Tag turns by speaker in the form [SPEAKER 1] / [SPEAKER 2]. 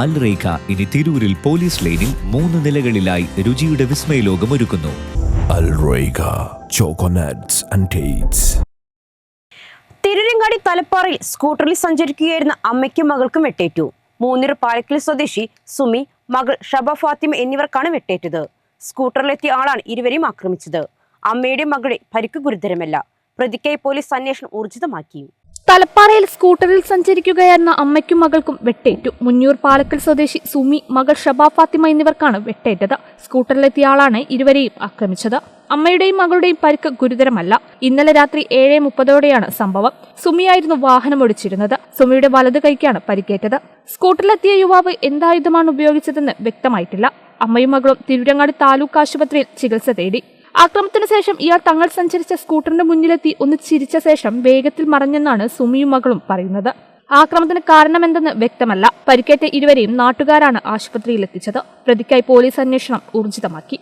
[SPEAKER 1] അൽ റേഖ ഇനി തിരൂരിൽ പോലീസ് ലൈനിൽ മൂന്ന് നിലകളിലായി രുചിയുടെ വിസ്മയലോകം ഒരുക്കുന്നു.
[SPEAKER 2] തിരുരങ്ങാടി തലപ്പാറയിൽ സ്കൂട്ടറിൽ സഞ്ചരിക്കുകയായിരുന്ന അമ്മയ്ക്കും മകൾക്കും വെട്ടേറ്റു. മൂന്നിർ പാലക്കിൽ സ്വദേശി സുമി മകൾ ഷബ ഫാത്തിമ എന്നിവർക്കാണ് വെട്ടേറ്റത്. സ്കൂട്ടറിലെത്തിയ ആളാണ് ഇരുവരെയും ആക്രമിച്ചത്. അമ്മയുടെ മകളെ പരിക്ക് ഗുരുതരമല്ല. പ്രതിക്കായി പോലീസ് അന്വേഷണം ഊർജിതമാക്കി.
[SPEAKER 3] തലപ്പാറയിൽ സ്കൂട്ടറിൽ സഞ്ചരിക്കുകയായിരുന്ന അമ്മയ്ക്കും മകൾക്കും വെട്ടേറ്റു. മുന്നൂർ പാലക്കൽ സ്വദേശി സുമി മകൾ ഷബാ ഫാത്തിമ എന്നിവർക്കാണ് വെട്ടേറ്റത്. സ്കൂട്ടറിലെത്തിയ ആളാണ് ഇരുവരെയും ആക്രമിച്ചത്. അമ്മയുടെയും മകളുടെയും പരിക്ക് ഗുരുതരമല്ല. ഇന്നലെ രാത്രി ഏഴ് മുപ്പതോടെയാണ് സംഭവം. സുമിയായിരുന്നു വാഹനം ഓടിച്ചിരുന്നത്. സുമിയുടെ വലതു കൈക്കാണ് പരിക്കേറ്റത്. സ്കൂട്ടറിലെത്തിയ യുവാവ് എന്തായുധമാണ് ഉപയോഗിച്ചതെന്ന് വ്യക്തമായിട്ടില്ല. അമ്മയും മകളും തിരുരങ്ങാടി താലൂക്ക് ആശുപത്രിയിൽ ചികിത്സ തേടി. ആക്രമണത്തിന് ശേഷം ഇയാൾ തങ്ങൾ സഞ്ചരിച്ച സ്കൂട്ടറിന്റെ മുന്നിലെത്തി ഒന്ന് ചിരിച്ച ശേഷം വേഗത്തിൽ മറഞ്ഞെന്നാണ് സുമിയും മകളും പറയുന്നത്. ആക്രമണത്തിന് കാരണമെന്തെന്ന് വ്യക്തമല്ല. പരിക്കേറ്റ ഇരുവരെയും നാട്ടുകാരാണ് ആശുപത്രിയിൽ എത്തിച്ചത് പ്രതിക്കായി പോലീസ് അന്വേഷണം ഊർജിതമാക്കി.